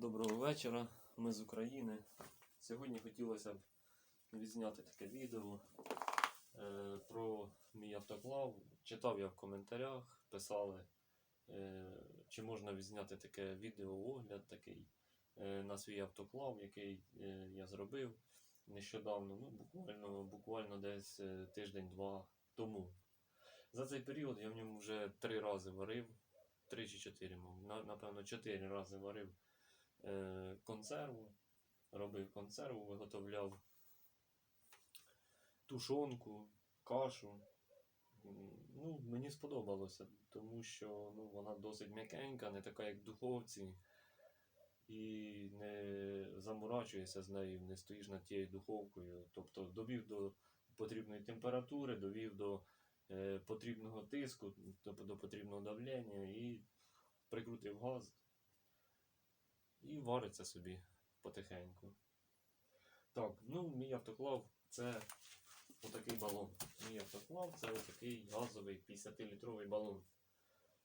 Доброго вечора, ми з України. Сьогодні хотілося б відзняти таке відео е, про мій автоклав. Читав я в коментарях, писали, е, чи можна відзняти таке відео огляд такий е, на свій автоклав, який е, я зробив нещодавно, ну буквально, буквально десь е, тиждень-два тому. За цей період я в ньому вже три рази варив, три чи чотири, напевно, чотири рази варив консерву, робив консерву, виготовляв тушонку, кашу. Ну, мені сподобалося, тому що ну, вона досить м'якенька, не така, як в духовці, і не заморачуєшся з нею, не стоїш над тією духовкою. Тобто довів до потрібної температури, довів до е, потрібного тиску, до, до потрібного давлення і прикрутив газ і вариться собі потихеньку. Так, ну мій автоклав це отакий балон. Мій автоклав це отакий газовий 50-літровий балон.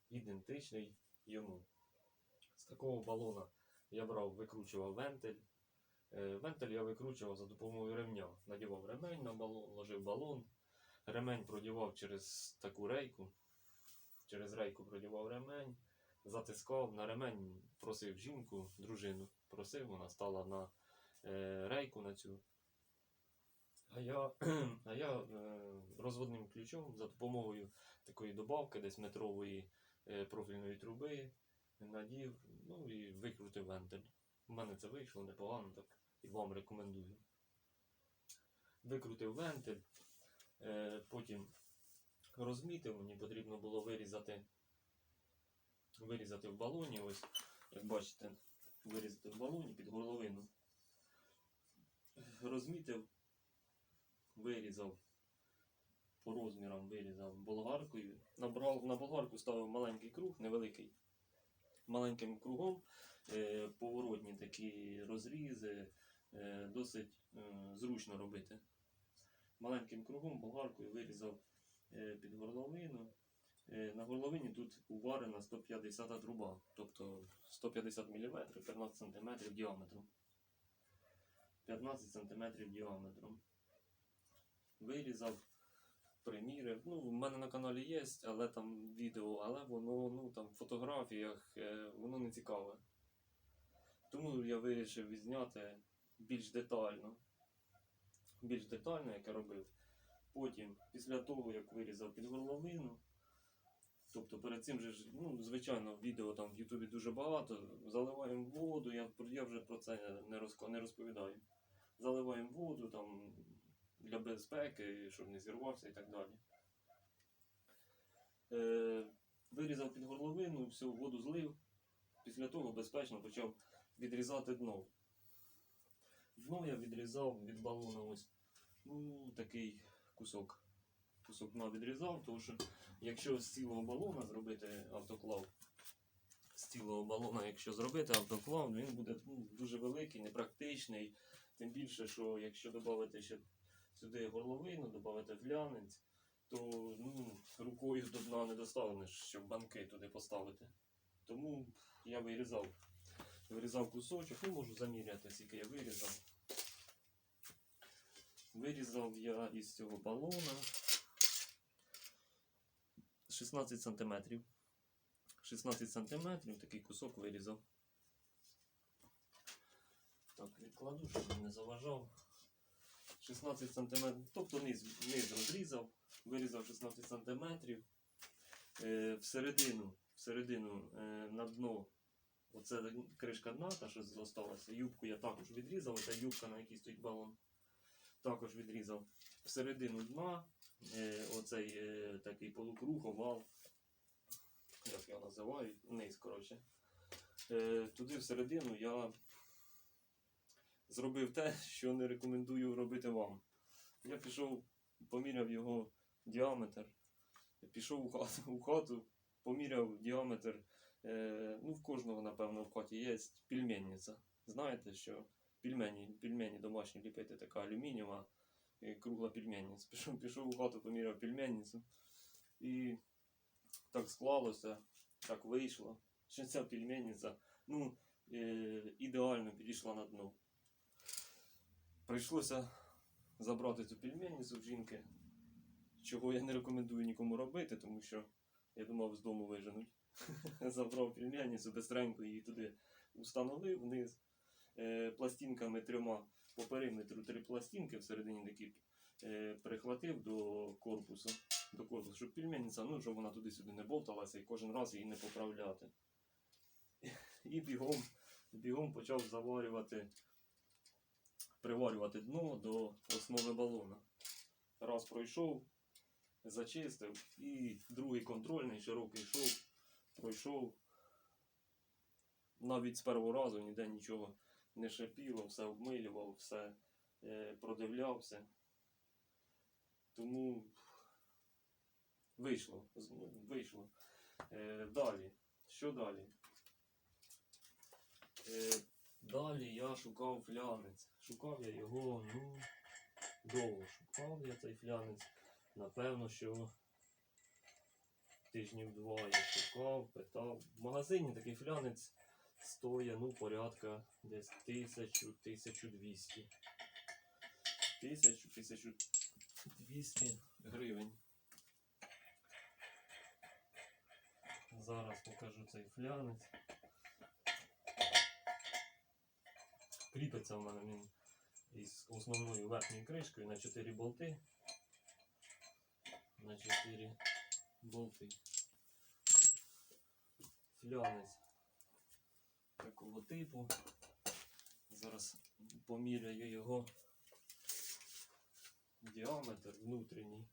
Ідентичний йому. З такого балона я брав, викручував вентиль. Е, Вентиль я викручував за допомогою ремня. Надівав ремень на балон, ложив балон. Ремень продівав через таку рейку. Через рейку продівав ремень затискав на ремень, просив жінку, дружину, просив, вона стала на е, рейку на цю. А я, а я е, розводним ключом за допомогою такої добавки, десь метрової е, профільної труби, надів, ну і викрутив вентиль. У мене це вийшло непогано, так і вам рекомендую. Викрутив вентиль, е, потім розмітив, мені потрібно було вирізати вирізати в балоні, ось, як бачите, вирізати в балоні під горловину. Розмітив, вирізав по розмірам вирізав болгаркою. Набрав, на болгарку ставив маленький круг, невеликий. Маленьким кругом е, поворотні такі розрізи, е, досить е, зручно робити. Маленьким кругом болгаркою вирізав е, під горловину. Е, На горловині тут уварена 150 труба, тобто 150 мм, 15 см діаметром. 15 см діаметром. Вирізав, примірив. Ну, в мене на каналі є, але там відео, але воно ну, там, в фотографіях е, воно не цікаве. Тому я вирішив відзняти більш детально. Більш детально, як я робив. Потім, після того, як вирізав під горловину, Тобто перед цим же ну, звичайно, відео там в Ютубі дуже багато. Заливаємо воду, я, я вже про це не, розповідаю. Заливаємо воду там для безпеки, щоб не зірвався і так далі. Е, вирізав під горловину, всю воду злив. Після того безпечно почав відрізати дно. Дно я відрізав від балона ось ну, такий кусок. Кусок дна відрізав, тому що Якщо з цілого балона зробити автоклав, з цілого балона, якщо зробити автоклав, він буде ну, дуже великий, непрактичний. Тим більше, що якщо додати ще сюди горловину, додати глянець, то ну, рукою до дна не доставнеш, щоб банки туди поставити. Тому я вирізав. Вирізав кусочок, ну можу заміряти, скільки я вирізав. Вирізав я із цього балона 16 сантиметрів. 16 сантиметрів, такий кусок вирізав. Так, відкладу, щоб не заважав. 16 сантиметрів, тобто низ, низ розрізав, вирізав 16 сантиметрів. Е, всередину, всередину е, на дно, оце кришка дна, та що залишилася, юбку я також відрізав, оця юбка, на якій стоїть балон, також відрізав. Всередину дна оцей е, такий полукруг, овал, як його називають, низ, коротше. Е, туди всередину я зробив те, що не рекомендую робити вам. Я пішов, поміряв його діаметр, пішов у хату, у хату поміряв діаметр. Е, ну, в кожного, напевно, в хаті є пельменниця. Знаєте, що пельмені, пельмені домашні ліпити така алюмінієва е, кругла пельменниця. Пішов, пішов у хату, поміряв пельменницю. І так склалося, так вийшло, що ця пельменниця, ну, е, ідеально підійшла на дно. Прийшлося забрати цю пельменницю в жінки, чого я не рекомендую нікому робити, тому що я думав з дому виженуть. Забрав пельменницю, бистренько її туди установив вниз е, пластинками трьома по периметру три пластинки всередині такі е, прихватив до корпусу, до корпусу, щоб пельменниця, ну, щоб вона туди-сюди не болталася і кожен раз її не поправляти. І бігом, бігом почав заварювати, приварювати дно до основи балона. Раз пройшов, зачистив, і другий контрольний широкий йшов, пройшов. Навіть з першого разу ніде нічого не шипіло, все обмилював, все е, продивлявся. Тому вийшло. вийшло. Е, далі. Що далі? Е, далі я шукав флянець. Шукав я його, ну, довго шукав я цей флянець. Напевно, що тижнів два я шукав, питав. В магазині такий флянець стоїть, ну, порядка десь тисячу, тисячу двісті. Тисячу, тисячу двісті гривень. Зараз покажу цей флянець. Кріпиться в мене він із основною верхньою кришкою на 4 болти. На 4 болти. Флянець такого типу. Зараз поміряю його діаметр внутрішній.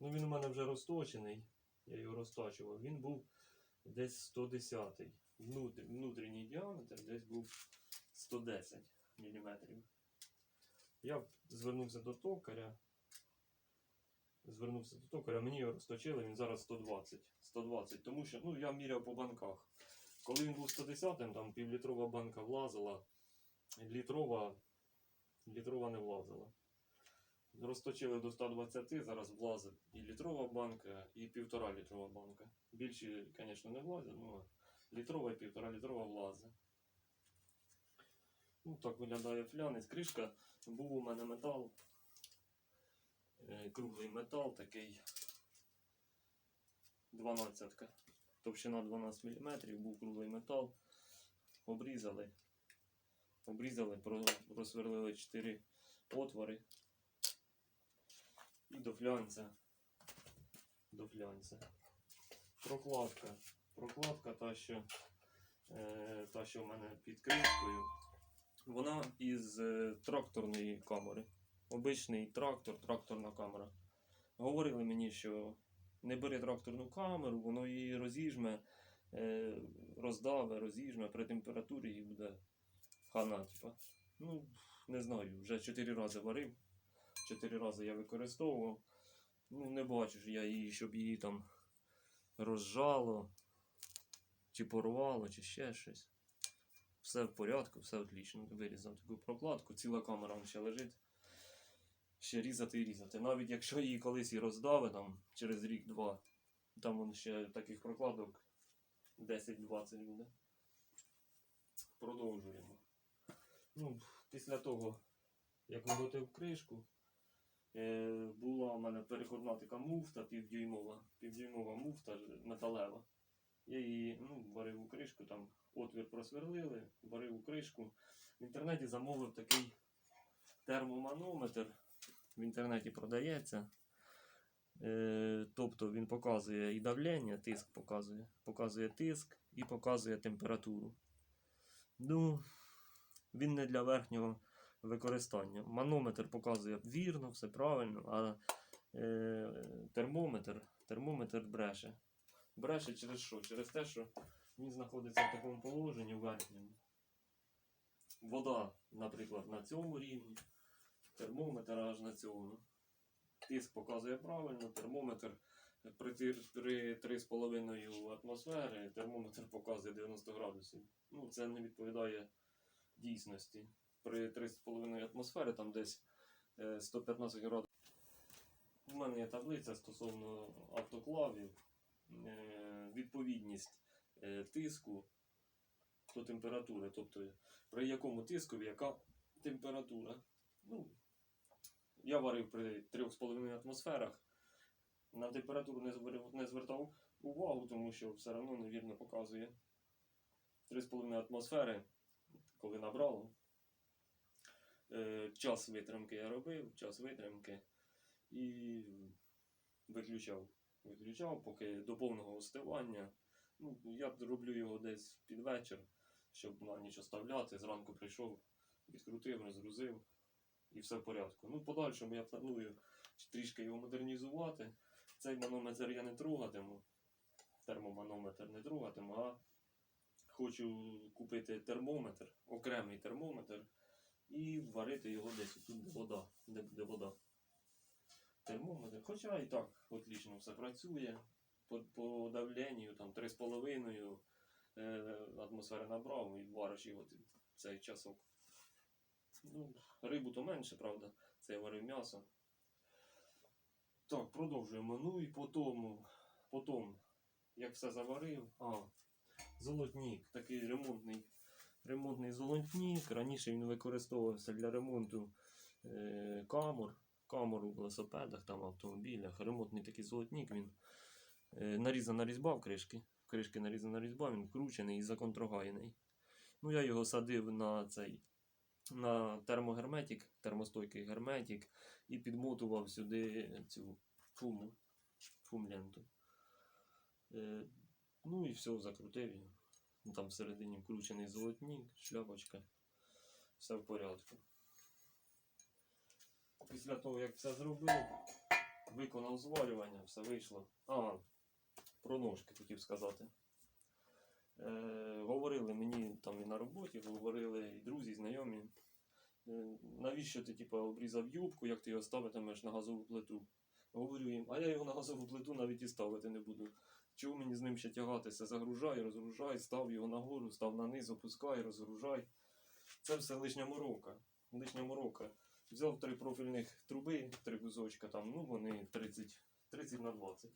Ну він у мене вже розточений. Я його розточував. Він був десь 110. Внутрі, внутрішній діаметр десь був 110 мм. Я звернувся до токаря. Звернувся до токаря, мені його розточили, він зараз 120. 120, тому що ну, я міряв по банках. Коли він був 110-м, там півлітрова банка влазила, літрова, літрова не влазила. Розточили до 120, зараз влазить і літрова банка, і півтора літрова банка. Більші, звісно, не влазять, ну літрова і півтора літрова влазить. Ну, так виглядає флянець. Кришка був у мене метал. е, Круглий метал такий 12. Товщина 12 мм, був круглий метал. Обрізали. Обрізали, просверлили 4 отвори. І до флянця. До флянця. Прокладка. Прокладка та, що, е, та, що в мене під кришкою. Вона із е, тракторної камери. Обичний трактор, тракторна камера. Говорили мені, що не бери тракторну камеру, воно її розіжме, е, роздаве, розіжме, при температурі її буде хана. Типа. Ну, не знаю, вже 4 рази варив. Чотири рази я використовував. Ну, не бачу ж я її, щоб її там розжало, чи порвало, чи ще щось. Все в порядку, все отлично. Вирізав таку прокладку, ціла камера ще лежить. Ще різати і різати. Навіть якщо її колись і роздаве там через рік-два, там вон ще таких прокладок 10-20 буде. Продовжуємо. Ну, після того, як виготовив кришку, е, була у мене переходна така муфта півдюймова, півдюймова муфта металева. Я її ну, варив у кришку, там отвір просверлили, варив у кришку. В інтернеті замовив такий термоманометр. В інтернеті продається. Е, тобто він показує і давлення, тиск показує, показує тиск і показує температуру. Ну, він не для верхнього використання. Манометр показує вірно, все правильно, а е, термометр, термометр бреше. Бреше через що? Через те, що він знаходиться в такому положенні в верхньому. Вода, наприклад, на цьому рівні, термометр аж на цьому. Тиск показує правильно, термометр при, 3,5 атмосфери, термометр показує 90 градусів. Ну, це не відповідає дійсності. При 3,5 атмосфери там десь е, 115 градусів. У мене є таблиця стосовно автоклавів. Е, Відповідність е, тиску до температури, тобто при якому тискові яка температура. Ну, я варив при 3,5 атмосферах. На температуру не, звер- не звертав увагу, тому що все одно невірно показує. 3,5 атмосфери, коли набрало. Е, час витримки я робив, час витримки і виключав. Виключав, поки до повного остивання. Ну, я роблю його десь під вечір, щоб на ніч оставляти. Зранку прийшов, відкрутив, розгрузив і все в порядку. Ну, в подальшому я планую трішки його модернізувати. Цей манометр я не трогатиму, термоманометр не трогатиму, а хочу купити термометр, окремий термометр, і варити його десь тут, де вода, де буде вода. Термометр, хоча і так отлично все працює. По, по давленню там 3,5 е, атмосфери набрав і вариш його цей часок. Ну, рибу то менше, правда. Це я варив м'ясо. Так, продовжуємо. Ну і потім, потім як все заварив. А, золотник, такий ремонтний. Ремонтний золотник. Раніше він використовувався для ремонту е, камер, камер у велосипедах, там, автомобілях. Ремонтний такий золотник. Він е, нарізана різьба в кришки. Кришки нарізана різьба, він вкручений і законтрогайний. Ну, я його садив на цей на термогерметик, термостойкий герметик, і підмотував сюди цю фуму, фумленту. Е, ну і все, закрутив його. Ну, Там всередині вкручений золотник, шляпочка. Все в порядку. Після того, як все зробив, виконав зварювання, все вийшло. А, про ножки хотів сказати. Е, говорили мені там і на роботі, говорили і друзі, і знайомі. Е, навіщо ти типу, обрізав юбку, як ти його ставитимеш на газову плиту? Говорю їм, а я його на газову плиту навіть і ставити не буду. Чого мені з ним ще тягатися? Загружай, розгружай, став його нагору, став на низ, опускай, розгружай. Це все лишня морока. Лишня морока. Взяв три профільних труби, три кусочка там, ну вони 30, 30 на 20.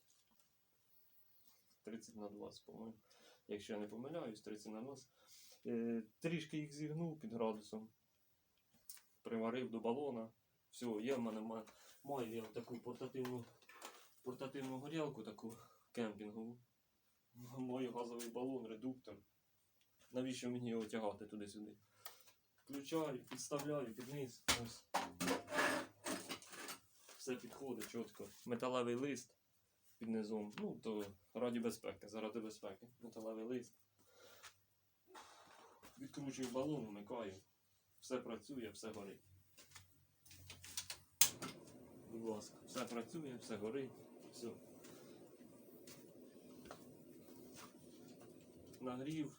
30 на 20, по-моєму. Якщо я не помиляюсь, 30 на 20. Е, трішки їх зігнув під градусом. Приварив до балона. Все, є в мене ма- маю я таку портативну, портативну горілку, таку кемпінгову. Маю газовий балон, редуктор. Навіщо мені його тягати туди-сюди? Включаю, підставляю під низ. Ось. Все підходить чітко. Металевий лист під низом. Ну, то раді безпеки, заради безпеки. Металевий лист. Відкручую балон, вмикаю. Все працює, все горить. Будь ласка, все працює, все горить, все. Нагрів,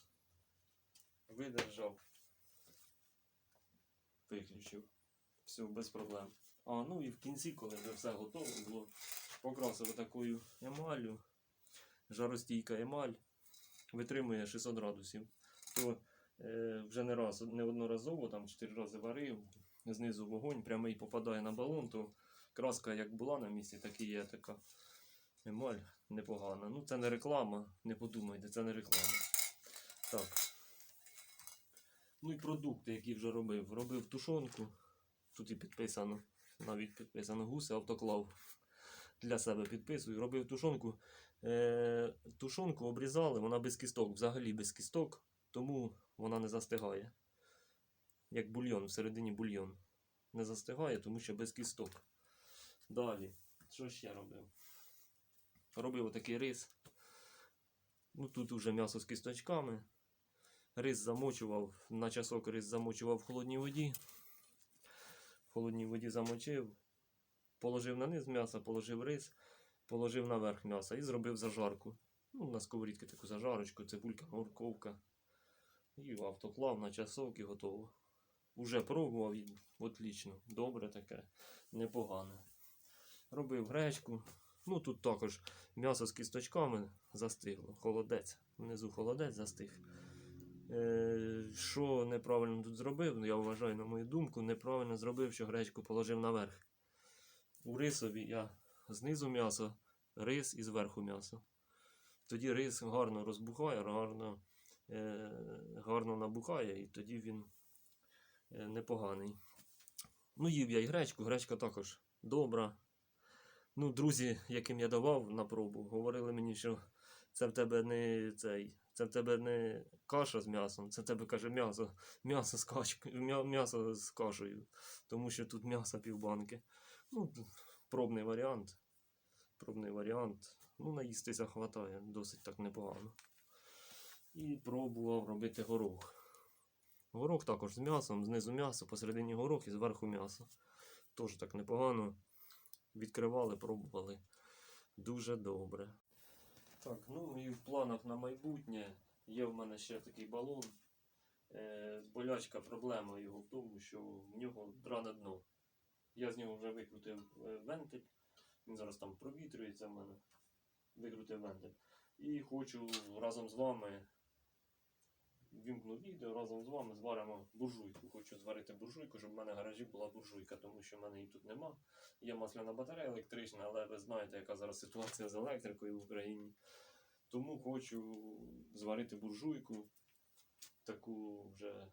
видержав, виключив. Все, без проблем. А, ну і в кінці, коли вже все готово було, покрасив такою емаллю. Жаростійка емаль. Витримує 600 градусів. То е, вже не раз, неодноразово, там 4 рази варив, знизу вогонь прямий попадає на балон, то краска як була на місці, так і є така емаль непогана. Ну, це не реклама, не подумайте, це не реклама. Так. Ну і продукти, які вже робив. Робив тушонку. Тут і підписано, навіть підписано гуси, автоклав. Для себе підписую. Робив тушонку. Е, тушонку обрізали, вона без кісток, взагалі без кісток, тому вона не застигає. Як бульйон, всередині бульйон. Не застигає, тому що без кісток. Далі, що ще робив? Робив отакий рис. Ну, тут уже м'ясо з кісточками. Рис замочував, на часок рис замочував в холодній воді. В холодній воді замочив, положив на низ м'яса, положив рис, положив наверх м'яса і зробив зажарку. Ну, на сковорідки таку зажарочку, цибулька, морковка. І в автоклав на часок і готово. Уже пробував і отлично. Добре таке, непогане. Робив гречку. Ну тут також м'ясо з кісточками застигло. Холодець. Внизу холодець застиг. Е, що неправильно тут зробив, ну, я вважаю, на мою думку, неправильно зробив, що гречку положив наверх. У рисові я знизу м'ясо, рис і зверху м'ясо. Тоді рис гарно розбухає, гарно е, гарно набухає, і тоді він е, непоганий. Ну, їв я і гречку, гречка також добра. Ну, друзі, яким я давав на пробу, говорили мені, що це в тебе не цей, це в тебе не каша з м'ясом, це в тебе каже м'ясо, м'ясо з м'я- м'ясо з кашею, тому що тут м'яса півбанки. Ну, пробний варіант. Пробний варіант. Ну, наїстися хватає, досить так непогано. І пробував робити горох. Горох також з м'ясом, знизу м'ясо, посередині горох і зверху м'ясо. Теж так непогано. Відкривали, пробували. Дуже добре. Так, ну і в планах на майбутнє є в мене ще такий балон. Е, болячка проблема його в тому, що в нього дране дно. Я з нього вже викрутив е, вентиль. Він зараз там провітрюється в мене. Викрутив вентиль. І хочу разом з вами вімкну відео, разом з вами зваримо буржуйку. Хочу зварити буржуйку, щоб в мене в гаражі була буржуйка, тому що в мене її тут нема. Є масляна батарея електрична, але ви знаєте, яка зараз ситуація з електрикою в Україні. Тому хочу зварити буржуйку, таку вже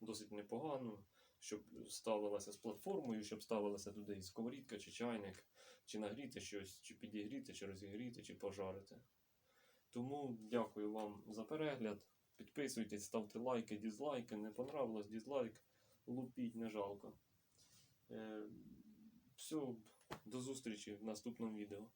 досить непогану, щоб ставилася з платформою, щоб ставилася туди і сковорідка чи чайник, чи нагріти щось, чи підігріти, чи розігріти, чи пожарити. Тому дякую вам за перегляд. Підписуйтесь, ставте лайки, дізлайки. Не понравилось, дізлайк. Лупіть, не жалко. Е, все, до зустрічі в наступному відео.